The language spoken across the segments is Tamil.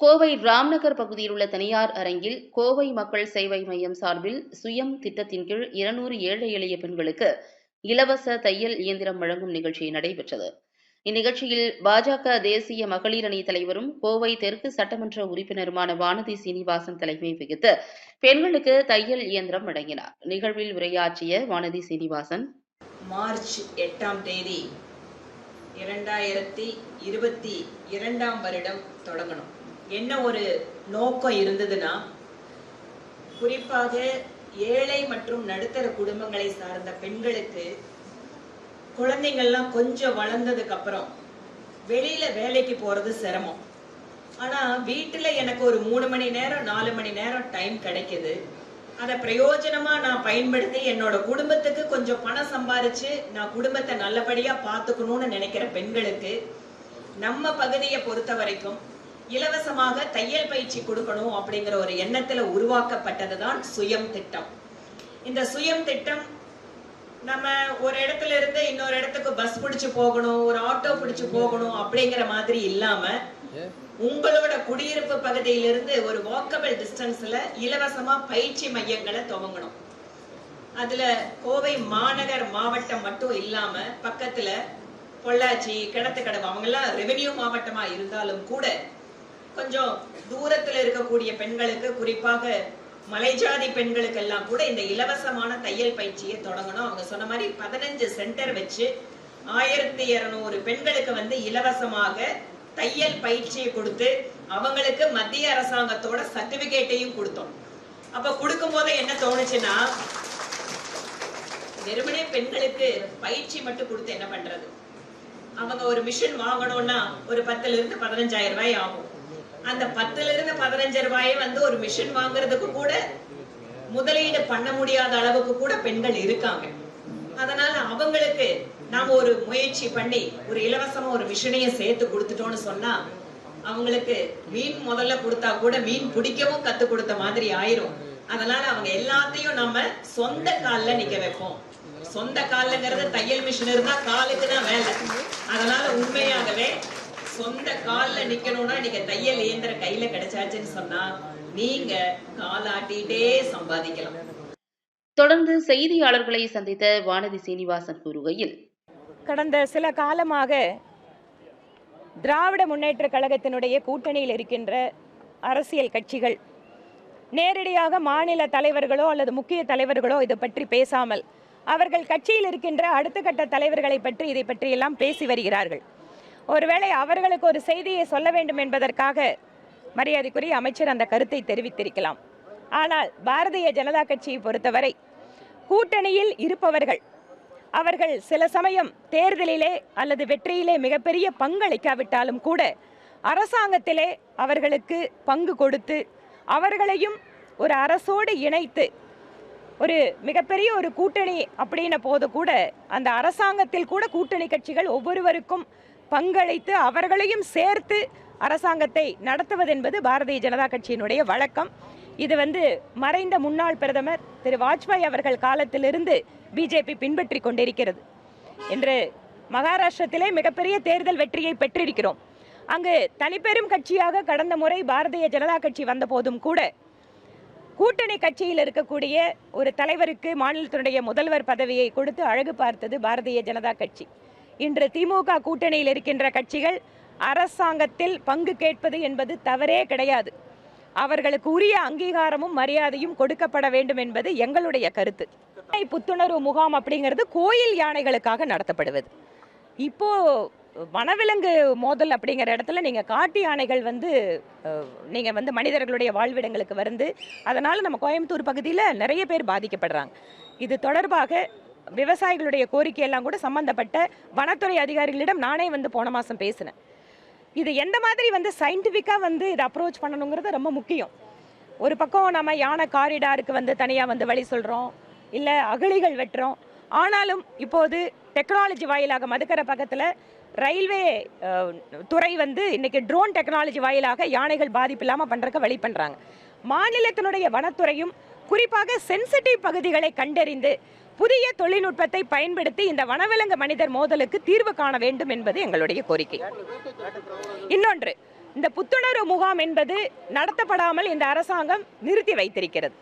கோவை ராம்நகர் பகுதியில் உள்ள தனியார் அரங்கில் கோவை மக்கள் சேவை மையம் சார்பில் சுயம் திட்டத்தின் கீழ் இருநூறு ஏழை எளிய பெண்களுக்கு இலவச தையல் இயந்திரம் வழங்கும் நிகழ்ச்சி நடைபெற்றது. இந்நிகழ்ச்சியில் பாஜக தேசிய மகளிர் அணி தலைவரும் கோவை தெற்கு சட்டமன்ற உறுப்பினருமான வானதி சீனிவாசன் தலைமை வகித்து பெண்களுக்கு தையல் இயந்திரம் வழங்கினார். நிகழ்வில் உரையாற்றிய வானதி சீனிவாசன் மார்ச் எட்டாம் தேதி இரண்டாயிரத்தி இருபத்தி இரண்டாம் வருடம் தொடங்கணும். என்ன ஒரு நோக்கம் இருந்ததுன்னா குறிப்பாக ஏழை மற்றும் நடுத்தர குடும்பங்களை சார்ந்த பெண்களுக்கு குழந்தைங்கள்லாம் கொஞ்சம் வளர்ந்ததுக்கு அப்புறம் வெளியில வேலைக்கு போறது சிரமம். ஆனா வீட்டுல எனக்கு ஒரு மூணு மணி நேரம் நாலு மணி நேரம் டைம் கிடைக்குது. அதை பிரயோஜனமா நான் பயன்படுத்தி என்னோட குடும்பத்துக்கு கொஞ்சம் பணம் சம்பாரிச்சு நான் குடும்பத்தை நல்லபடியா பாத்துக்கணும்னு நினைக்கிற பெண்களுக்கு நம்ம பகுதியை பொறுத்த வரைக்கும் இலவசமாக தையல் பயிற்சி கொடுக்கணும் அப்படிங்கிற ஒரு எண்ணத்துல உருவாக்கப்பட்டதுதான் சுயம் திட்டம். இந்த சுயம் திட்டம் நம்ம ஒரு இடத்துல இருந்து இன்னொரு இடத்துக்கு பஸ் பிடிச்சு போகணும் ஒரு ஆட்டோ பிடிச்சு போகணும் அப்படிங்கிற மாதிரி இல்லாம உங்களோட குடியிருப்பு பகுதியிலிருந்து ஒரு வாக்கபிள் டிஸ்டன்ஸ்ல இலவசமா பயிற்சி மையங்களை துவங்கணும். அதுல கோவை மாநகர் மாவட்டம் மட்டும் இல்லாம பக்கத்துல பொள்ளாச்சி கிணத்துக்கடவு அவங்கெல்லாம் ரெவென்யூ மாவட்டமா இருந்தாலும் கூட கொஞ்சம் தூரத்துல இருக்கக்கூடிய பெண்களுக்கு குறிப்பாக மலைஜாதி பெண்களுக்கெல்லாம் கூட இந்த இலவசமான தையல் பயிற்சியை தொடங்கணும். அவங்க சொன்ன மாதிரி பதினஞ்சு சென்டர் வச்சு ஆயிரத்தி இருநூறு பெண்களுக்கு வந்து இலவசமாக தையல் பயிற்சியை கொடுத்து அவங்களுக்கு மத்திய அரசாங்கத்தோட சர்டிபிகேட்டையும் கொடுத்தோம். அப்ப கொடுக்கும் போது என்ன தோணுச்சுன்னா வெறுமனே பெண்களுக்கு பயிற்சி மட்டும் கொடுத்து என்ன பண்றது? அவங்க ஒரு மிஷின் வாங்கணும்னா ஒரு பத்துல இருந்து பதினஞ்சாயிரம் ரூபாய் ஆகும். அந்த பத்துல இருந்து பதினஞ்சு ரூபாயை வந்து ஒரு மிஷின் வாங்குறதுக்கு கூட முதலீடு பண்ண முடியாத அளவுக்கு கூட பெண்கள் இருக்காங்க. அதனால அவங்களுக்கு நாம ஒரு முயற்சி பண்ணி ஒரு இலவசமா ஒரு மிஷினையும் சேர்த்து கொடுத்துட்டோம்னு சொன்னா அவங்களுக்கு மீன் முதல்ல கொடுத்தா கூட மீன் பிடிக்கவும் கத்து கொடுத்த மாதிரி ஆயிரும். அதனால அவங்க எல்லாத்தையும் நம்ம சொந்த கால்ல நிக்க வைப்போம். சொந்த கால்லங்கிறது தையல் மிஷின் இருந்தா காலுக்கு தான் வேலை. அதனால உண்மையாகவே சொந்த கால்ல நிக்கணும்னா நீங்க தையல் இயந்திர கையில கிடைச்சாச்சுன்னு சொன்னா நீங்க காலாட்டிட்டே சம்பாதிக்கலாம். தொடர்ந்து செய்தியாளர்களை சந்தித்த வானதி சீனிவாசன் கூறுகையில் கடந்த சில காலமாக திராவிட முன்னேற்ற கழகத்தினுடைய கூட்டணியில் இருக்கின்ற அரசியல் கட்சிகள் நேரடியாக மாநில தலைவர்களோ அல்லது முக்கிய தலைவர்களோ இதை பற்றி பேசாமல் அவர்கள் கட்சியில் இருக்கின்ற அடுத்த கட்ட தலைவர்களை பற்றி இதை பற்றியெல்லாம் பேசி வருகிறார்கள். ஒருவேளை அவர்களுக்கு ஒரு செய்தியை சொல்ல வேண்டும் என்பதற்காக மரியாதைக்குரிய அமைச்சர் அந்த கருத்தை தெரிவித்திருக்கலாம். ஆனால் பாரதிய ஜனதா கட்சியை பொறுத்தவரை கூட்டணியில் இருப்பவர்கள் அவர்கள் சில சமயம் தேர்தலிலே அல்லது வெற்றியிலே மிகப்பெரிய பங்களிக்காவிட்டாலும் கூட அரசாங்கத்திலே அவர்களுக்கு பங்கு கொடுத்து அவர்களையும் ஒரு அரசோடு இணைத்து ஒரு மிகப்பெரிய ஒரு கூட்டணி அப்படின்ன போது கூட அந்த அரசாங்கத்தில் கூட கூட்டணி கட்சிகள் ஒவ்வொருவருக்கும் பங்களித்து அவர்களையும் சேர்த்து அரசாங்கத்தை நடத்துவதென்பது பாரதிய ஜனதா கட்சியினுடைய வழக்கம். இது வந்து மறைந்த முன்னாள் பிரதமர் திரு வாஜ்பாய் அவர்கள் காலத்திலிருந்து பிஜேபி பின்பற்றி கொண்டிருக்கிறது. என்று மகாராஷ்டிரத்திலே மிகப்பெரிய தேர்தல் வெற்றியை பெற்றிருக்கிறோம். அங்கு தனிப்பெரும் கட்சியாக கடந்த முறை பாரதிய ஜனதா கட்சி வந்த போதும் கூட கூட்டணி கட்சியில் இருக்கக்கூடிய ஒரு தலைவருக்கு மாநிலத்தினுடைய முதல்வர் பதவியை கொடுத்து அழகு பார்த்தது பாரதிய ஜனதா கட்சி. இன்று திமுக கூட்டணியில் இருக்கின்ற கட்சிகள் அரசாங்கத்தில் பங்கு கேட்பது என்பது தவறே கிடையாது. அவர்களுக்கு உரிய அங்கீகாரமும் மரியாதையும் கொடுக்கப்பட வேண்டும் என்பது எங்களுடைய கருத்து. புத்துணர்வு முகாம் அப்படிங்கிறது கோயில் யானைகளுக்காக நடத்தப்படுவது. இப்போ வனவிலங்கு மோதல் அப்படிங்கிற இடத்துல நீங்கள் காட்டு யானைகள் வந்து நீங்கள் வந்து மனிதர்களுடைய வாழ்விடங்களுக்கு வந்து அதனால் நம்ம கோயம்புத்தூர் பகுதியில் நிறைய பேர் பாதிக்கப்படுறாங்க. இது தொடர்பாக விவசாயிகளுடைய கோரிக்கையெல்லாம் கூட சம்பந்தப்பட்ட வனத்துறை அதிகாரிகளிடம் நானே வந்து போன மாதம் பேசினேன். இது எந்த மாதிரி வந்து சயின்டிஃபிக்காக வந்து இதை அப்ரோச் பண்ணணுங்கிறது ரொம்ப முக்கியம். ஒரு பக்கம் நம்ம யானை காரிடாருக்கு வந்து தனியாக வந்து வழி சொல்கிறோம் இல்லை அகழிகள் வெட்டுறோம். ஆனாலும் இப்போது டெக்னாலஜி வாயிலாக மதுக்கரை பக்கத்தில் ரயில்வே துறை வந்து இன்றைக்கி ட்ரோன் டெக்னாலஜி வாயிலாக யானைகள் பாதிப்பு இல்லாமல் பண்ணுறக்க வழி பண்ணுறாங்க மாநிலத்தினுடைய வனத்துறையும் குறிப்பாக சென்சிட்டிவ் பகுதிகளை கண்டறிந்து புதிய தொழில்நுட்பத்தை பயன்படுத்தி இந்த வனவிலங்கு மனிதர் மோதலுக்கு தீர்வு காண வேண்டும் என்பது எங்களுடைய கோரிக்கை. இன்னொன்று இந்த புத்துணர்வு முகாம் என்பது நடத்தப்படாமல் இந்த அரசாங்கம் நிறுத்தி வைத்திருக்கிறது.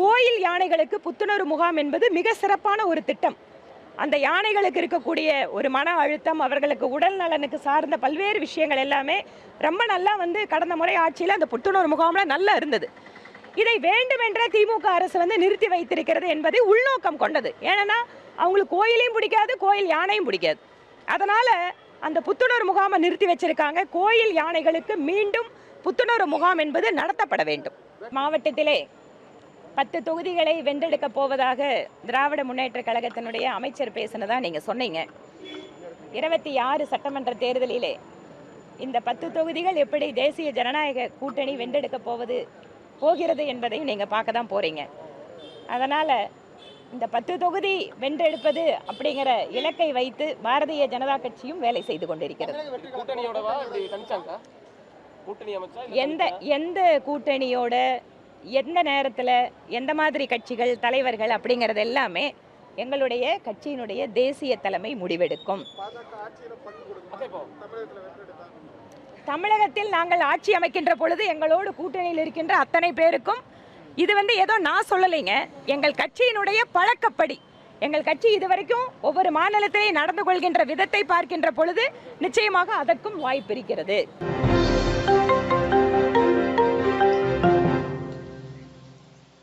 கோயில் யானைகளுக்கு புத்துணர்வு முகாம் என்பது மிக சிறப்பான ஒரு திட்டம். அந்த யானைகளுக்கு இருக்கக்கூடிய ஒரு மன அழுத்தம் அவர்களுக்கு உடல் நலனுக்கு சார்ந்த பல்வேறு விஷயங்கள் எல்லாமே ரொம்ப நல்லா வந்து கடந்த முறை ஆட்சியில் அந்த புத்துணர்வு முகாமில் நல்லா இருந்தது. இதை வேண்டுமென்றே திமுக அரசு வந்து நிறுத்தி வைத்திருக்கிறது என்பதை உள்நோக்கம் கொண்டது. ஏன்னா அவங்களுக்கு கோயிலையும் பிடிக்காது கோயில் யானையும் பிடிக்காது. அதனால அந்த புத்துணர்வு முகாமை நிறுத்தி வச்சிருக்காங்க. கோயில் யானைகளுக்கு மீண்டும் புத்துணர்வு முகாம் என்பது நடத்தப்பட வேண்டும். மாவட்டத்திலே பத்து தொகுதிகளை வென்றெடுக்க போவதாக திராவிட முன்னேற்ற கழகத்தினுடைய அமைச்சர் பேசினதா நீங்க சொன்னீங்க. இருபத்தி ஆறு சட்டமன்ற தேர்தலிலே இந்த பத்து தொகுதிகள் எப்படி தேசிய ஜனநாயக கூட்டணி வென்றெடுக்க போவது போகிறது என்பதையும் நீங்க பார்க்க தான் போறீங்க. அதனால இந்த பத்து தொகுதி வென்றெடுப்பது அப்படிங்கிற இலக்கை வைத்து பாரதிய ஜனதா கட்சியும் வேலை செய்து கொண்டிருக்கிறது. எந்த எந்த கூட்டணியோட எந்த நேரத்தில் எந்த மாதிரி கட்சிகள் தலைவர்கள் அப்படிங்கிறது எல்லாமே எங்களுடைய கட்சியினுடைய தேசிய தலைமை முடிவெடுக்கும். தமிழகத்தில் நாங்கள் ஆட்சி அமைக்கின்ற பொழுது எங்களோடு கூட்டணியில் இருக்கின்ற அத்தனை பேருக்கும் இது வந்து ஏதோ நான் சொல்லலைங்க. எங்கள் கட்சியினுடைய பழக்கப்படி. எங்கள் கட்சி இதுவரைக்கும் ஒவ்வொரு மாநிலத்திலேயே நடந்து கொள்கின்ற விதத்தை பார்க்கின்ற பொழுது நிச்சயமாக அதற்கும் வாய்ப்பிருக்கிறது